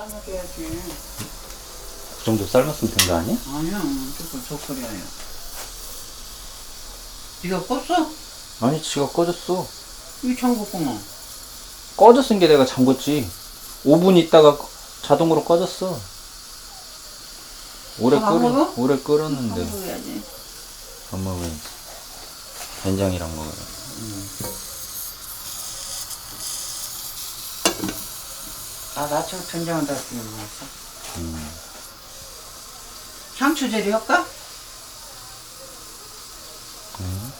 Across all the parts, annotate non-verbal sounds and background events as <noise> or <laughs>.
삶아줘야지. 그 정도 삶았으면 된 거 아니야? 아니야, 조금 젓거리야요. 네가 껐어? 아니 지가 꺼졌어 이 청국구멍. 꺼졌은 게 내가 잠궜지 5분 있다가 자동으로 꺼졌어 오래 안 끓여 먹어? 오래 끓였는데 먹어야지. 안 먹어야지 된장이랑 먹어요 아, 나처럼 된장을 다 쓰는 거였어. 음. 상추 재료 할까? 음.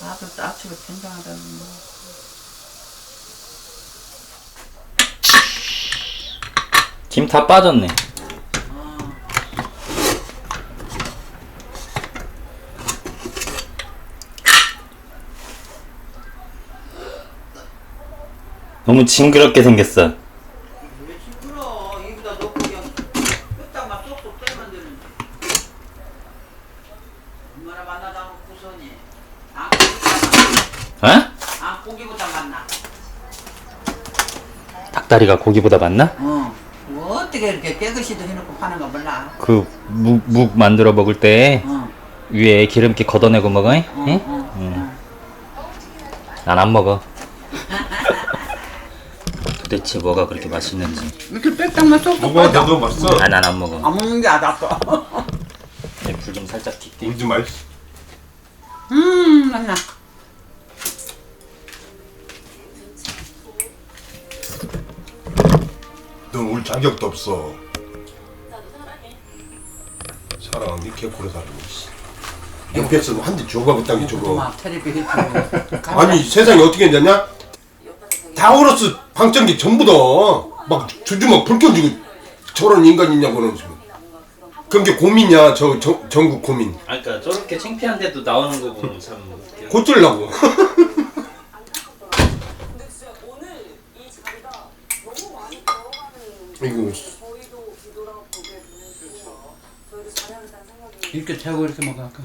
나도 나처럼 된장을 다 쓰는 거. 김 다 빠졌네 너무 징그럽게 생겼어 왜 시끄러? 입에다 넣고 그냥 끝장만 쏙쏙 빼면 되는데. 얼마나 만나다 놓고서니. 안 고기보다, 어? 안 고기보다 만나. 닭다리가 고기보다 맞나? 어. 뭐 어떻게 이렇게 깨끗이도 해놓고 파는 거 몰라. 그 묵 묵 만들어 먹을 때 어. 위에 기름기 걷어내고 먹어? 어, 응? 어, 응. 난안 먹어 도대체 뭐가 그렇게 맛있는지. 이렇게 빽딱만 쏙쏙 먹어 빠져. 너도 맛있어? 아난안 먹어. 안 먹는 게 아깝다. 불 좀 살짝 킬게. 울지 말지 음, 맛나. 넌울 자격도 없어. 사랑하는 개코로 살고 있어 옆에서 한 대 줘봐 그딴 게 저거 막 테레비 해주고. <laughs> 아니 세상에 어떻게 했냐 다 얼었어 방청객 전부 다막 주주막 불 켜주고 저런 인간 있냐고는 지금. 그런 게 고민이야 저, 저 전국 고민. 아 그러니까 저렇게 창피한데도 나오는 거 보면 참. 웃겨 이 너무 많이 걸어가는 이거. 이렇게 재고 이렇게 먹을까?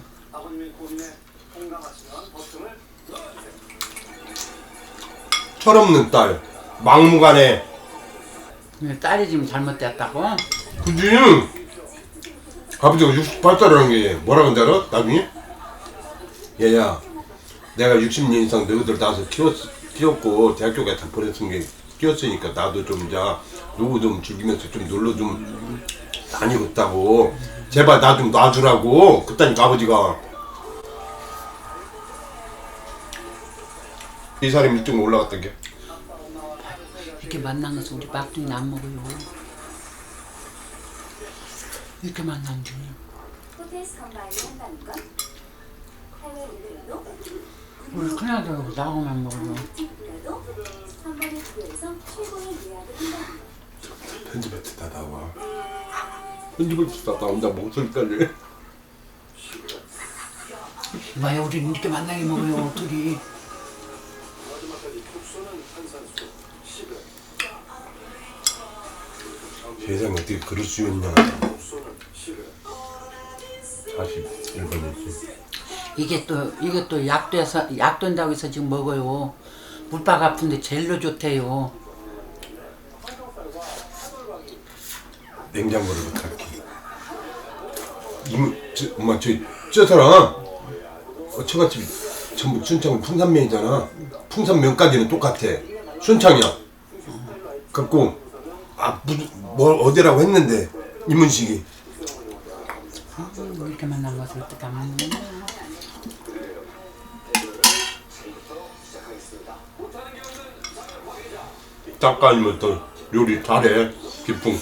철없는 딸 막무가내 딸이 지금 잘못됐다고? 그지 아버지가 68살이라는 게 뭐라 그런지 알아? 나중에? 얘야 내가 60년 이상 너희들 낳아서 키웠, 키웠고 대학교 같은 보냈은 게 키웠으니까 나도 좀 이제 노후 좀 즐기면서 좀 놀러 좀 다니고 있다고 제발 나 좀 놔주라고 그랬다니까 아버지가 이 사람이 일등 올라갔던 게 이렇게 만난 것은 우리 막둥이는 안 먹어요. 이렇게 만난 일로라도 우리 큰아들 나오면 먹어요. 편집할 때 다 나와. 편집할 때 다 나온다 목소리 떨려 왜 우리 이렇게 만나게 먹어요, 둘이. 세상에 어떻게 그럴 수 있냐. 41번이지 이게 또 이게 또 약돼서 약된다고 해서 지금 먹어요. 물박 아픈데 젤로 좋대요. 냉장고를 부탁해 이모 저, 엄마 저, 저 사람 어, 처갓집 전북 순창 풍산면이잖아. 풍산면까지는 똑같아. 순창이야. 갖고 아 무슨 뭘 어디라고 했는데 이문식이? 음, 이렇게 만난 것을 어떻게 하면 작가님은 또 요리 잘해 기풍.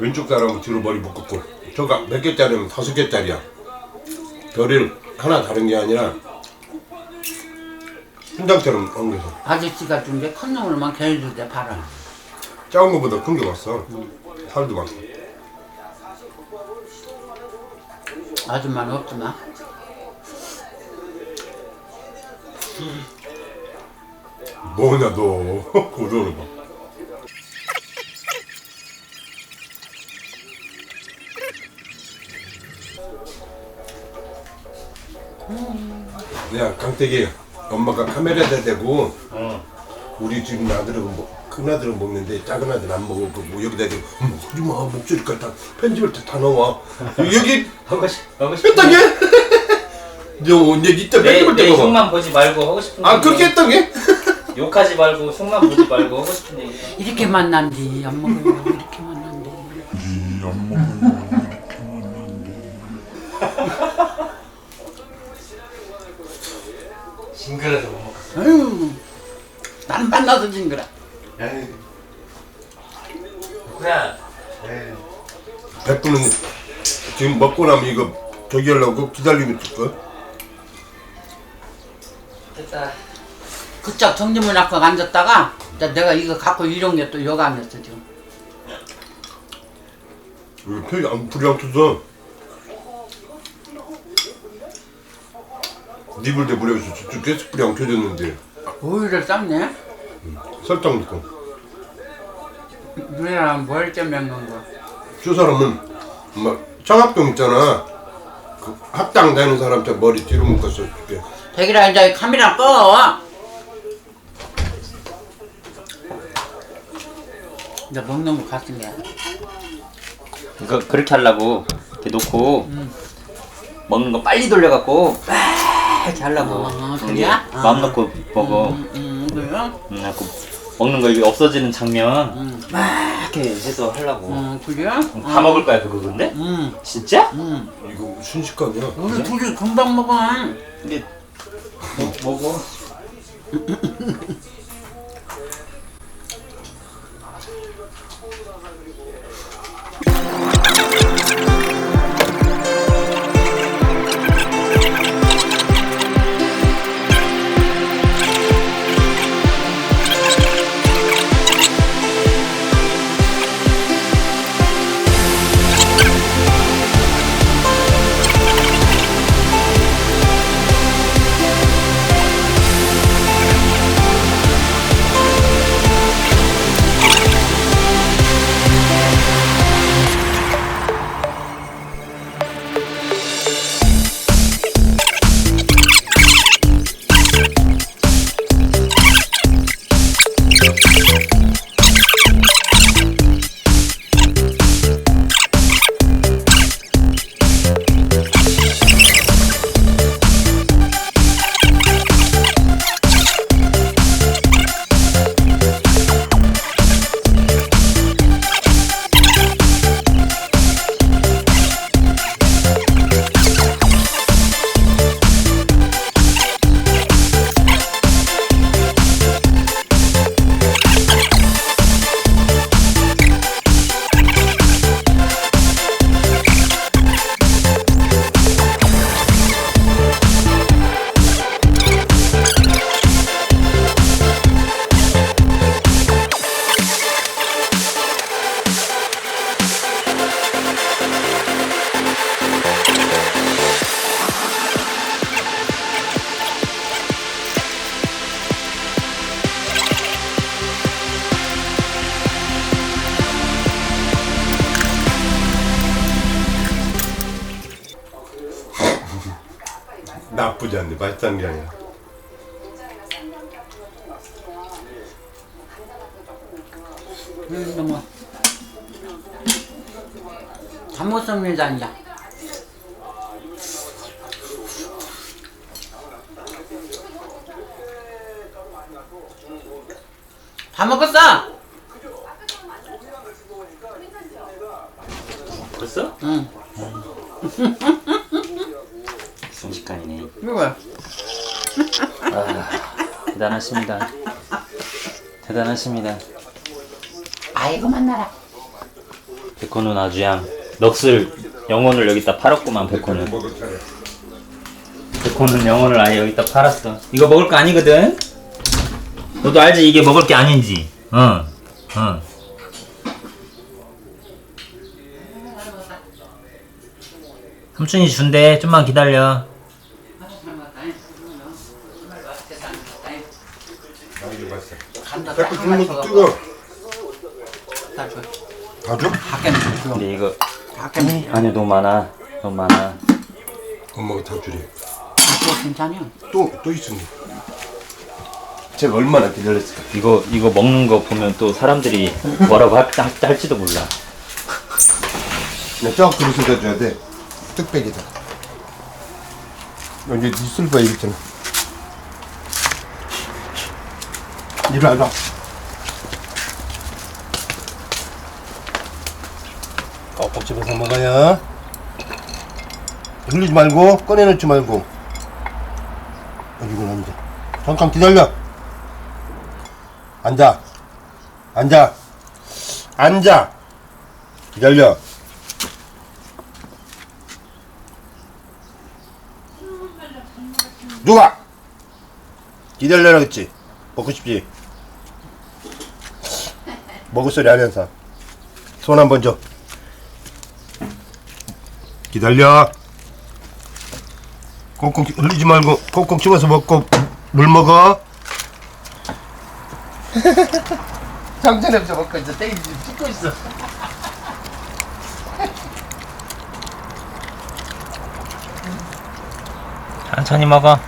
왼쪽 사람은 뒤로 머리 묶었고 저가 몇 개짜리면 다섯 개짜리야. 별을 하나 다른 게 아니라 훈장처럼 엉겨서. 아저씨가 준 게 큰 놈을만 개주대 봐라. 작은 거보다 큰 게 왔어. 살도 많고. 아줌마는 없지만. 뭐냐 너. <laughs> 고도로 봐. 야 강태기 엄마가 카메라에다 대고 어. 우리 지금 아들은 뭐, 큰 아들은 먹는데 작은 아들은 안 먹어 그뭐 여기다 대고 어머 하지마 목소리까지 다 편집을 다, 다 넣어 여기 하고 싶 하고 싶. 했던 게? <laughs> 너 이제 이따 내, 편집을 내때 흉만 보지 말고 하고 싶은 아 얘기. 그렇게 했던 게? <laughs> 욕하지 말고 흉만 보지 말고 하고 싶은 얘기. 이렇게 만난디 안 먹어요. 이렇게 만난디. <laughs> 징그러서 못 먹어. 아유, 나는 만나서 징그라. 그래. 백분은 지금 먹고 나면 이거 저기 하려고 기다리고 있을 거야? 됐다. 그짝 정지문 앞에 앉았다가 나- 내가 이거 갖고 이런 게또 여가 안 했어 지금. 왜 표이 안 불이 안 켜서 니불 대 불에서 저쪽 가스불이 안 켜졌는데 오이를 삶네. 설탕 넣고 누나랑 뭘 때문에 먹는 거야? 저 사람은 막 청합병 있잖아 그 합당 되는 사람처럼 머리 뒤로 묶었어 이렇게 대기라 이제 카메라 꺼. 이제 먹는 거 같은 게. 이거 그렇게 하려고 이렇게 놓고 먹는 거 빨리 돌려갖고 막 이렇게 하려고. 아, 그래야? 마음 아. 놓고 먹어. 음, 음, 그래요? 음, 갖고 먹는 거 이게 없어지는 장면 음. 막 이렇게 해서 하려고. 음, 그래요? 다 먹을 거야 그거 근데? 음, 진짜? 음. 이거 순식간이야 우리 둘이 금방 먹어. 근데 뭐, 먹어. <laughs> 맛있다는 게 아니라 음, 너무. 다 먹습니다, 이제. 다 먹었어? 벌써? 응. 순식간이네. 이거 아, 대단하십니다. 대단하십니다. 아이고 만나라. 백호는 아주 양 넋을 영혼을 여기다 팔았구만 백호는. 백호는 영혼을 아예 여기다 팔았어. 이거 먹을 거 아니거든. 너도 알지 이게 먹을 게 아닌지. 어, 어. 삼촌이 준대. 좀만 기다려. 아 이게 간다 자꾸 딱 주는 한 것도 뜨거 다 줘. 밖에 줘. 근데 이거 밖에 아니 너무 많아. 너무 많아. 엄마가 다 주래 또 괜찮아요. 또, 또 있습니다. 제가 얼마나 기다렸을까? 이거 이거 먹는 거 보면 또 사람들이 뭐라고 할, 할, 할지도 몰라. 쫙 그릇에다 줘야 돼. 뚝배기다. 이제 있을 거야, 있잖아. 이리 와봐. 꼭꼭 집어서 먹어야. 흘리지 말고, 꺼내놓지 말고. 어디고 앉아. 잠깐 기다려. 앉아. 앉아. 앉아. 기다려. 누가? 기다려라 그랬지? 먹고 싶지? 먹을 소리 하면서. 손 한번 줘. 기다려. 꽁꽁 흘리지 말고 꽁꽁 집어서 먹고 물 먹어. <laughs> 장전 냄새 먹고 있어. 땡기 찍고 있어. 천천히 먹어.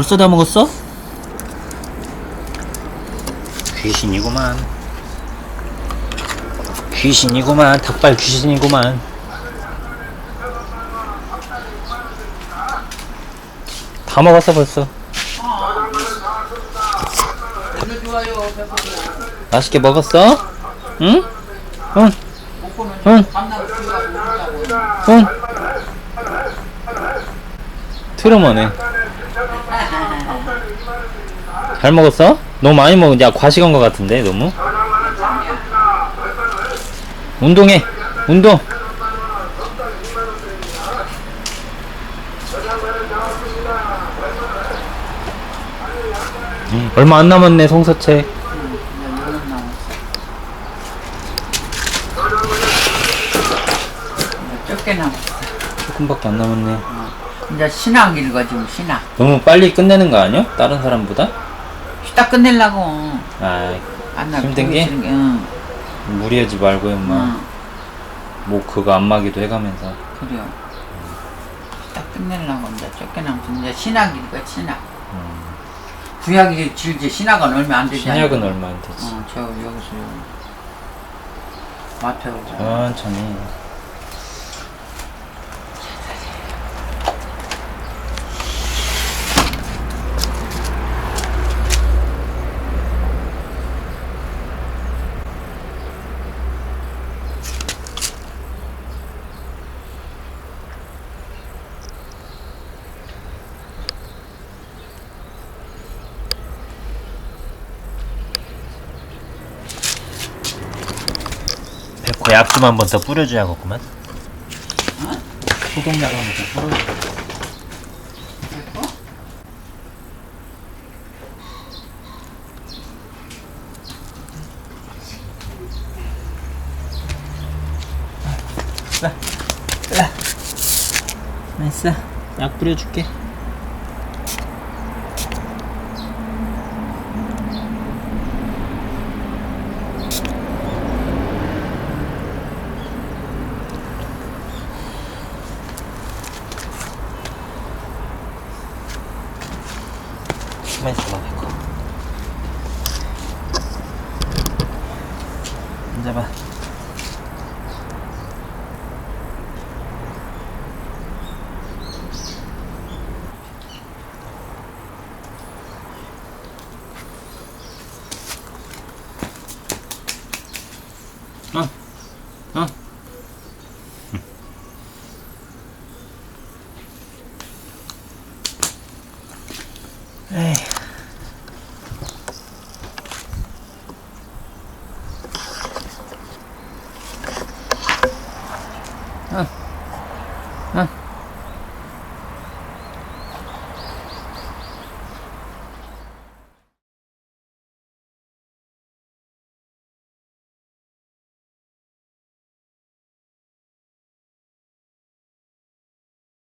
벌써 다 먹었어? 귀신이구만. 귀신이구만. 닭발 귀신이구만. 다 먹었어 벌써. 맛있게 먹었어? 응? 응? 응? 응? 트름하네. 잘 먹었어? 너무 많이 먹은 야 과식한 것 같은데 너무? 운동해. 운동. 음, 얼마 안 남았네 성서체. 조금밖에 안 남았네. 이제 신앙 읽어 지금 신앙. 너무 빨리 끝내는 거 아니야? 다른 사람보다? 쉬다 끝내려고. 아, 안나 힘든 게? 응. 무리하지 말고 엄마. 응. 뭐 그거 안마기도 해가면서. 그래요. 딱 끝내려고 이제 남았어. 이제 신학 읽어 신학. 구약이 질지 신학은 얼마 안 되지. 신약은 얼마 안 되지. 어, 저 여기서 마트 오고. 천천히. 백호 약좀 한 번 더 뿌려줘야겠구만. 소독약 한번 더 뿌려. 됐어. 약 뿌려줄게.